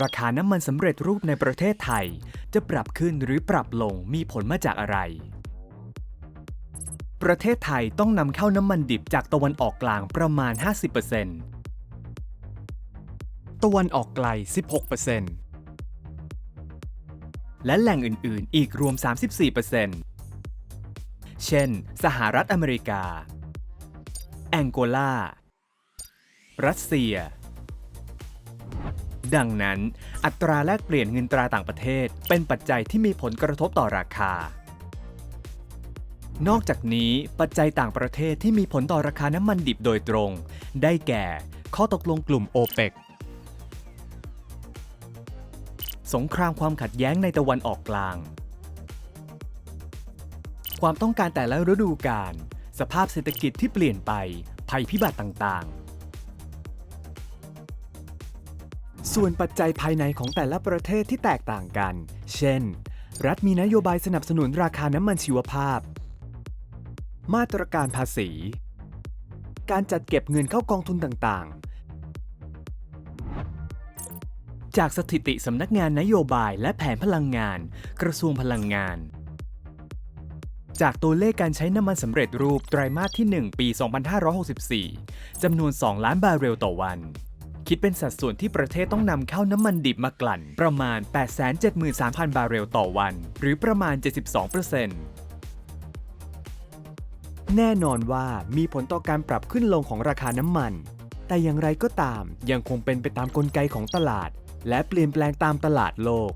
ราคาน้ำมันสำเร็จรูปในประเทศไทย จะปรับขึ้นหรือปรับลงมีผลมาจากอะไร ประเทศไทยต้องนำเข้าน้ำมันดิบจากตะวันออกกลางประมาณ 50%ตะวันออกไกล 16%และแหล่งอื่น ๆ อีกรวม 34%เช่น สหรัฐอเมริกา แองโกลา รัสเซีย ดังนั้น อัตราแลกเปลี่ยนเงินตราต่างประเทศ เป็นปัจจัยที่มีผลกระทบต่อราคา นอกจากนี้ปัจจัยต่างประเทศที่มีผลต่อราคาน้ำมันดิบโดยตรง ได้แก่ ข้อตกลงกลุ่มโอเปกสงครามความขัดแย้งในตะวันออกกลาง ความต้องการแต่ละฤดูกาล สภาพเศรษฐกิจที่เปลี่ยนไป ภัยพิบัติต่างๆ ส่วนปัจจัยภายในของแต่ละประเทศที่แตกต่างกัน เช่น รัฐมีนโยบายสนับสนุนราคาน้ำมันชีวภาพ มาตรการภาษี การจัดเก็บเงินเข้ากองทุนต่างๆ จากสถิติสำนักงานนโยบายและแผนพลังงาน กระทรวงพลังงาน จากตัวเลขการใช้น้ำมันสำเร็จรูปไตรมาสที่ 1 ปี 2564 จำนวน 2 ล้านบาร์เรลต่อวัน คิดเป็นสัดส่วนที่ประเทศต้องนำเข้าน้ำมันดิบมากลั่น ประมาณ 873,000 บาร์เรลต่อวัน หรือประมาณ 72%แน่นอนว่ามีผลต่อการปรับขึ้นลงของราคาน้ำมัน แต่อย่างไรก็ตามยังคงเป็นไปตามกลไกของตลาด และเปลี่ยนแปลงตามตลาดโลก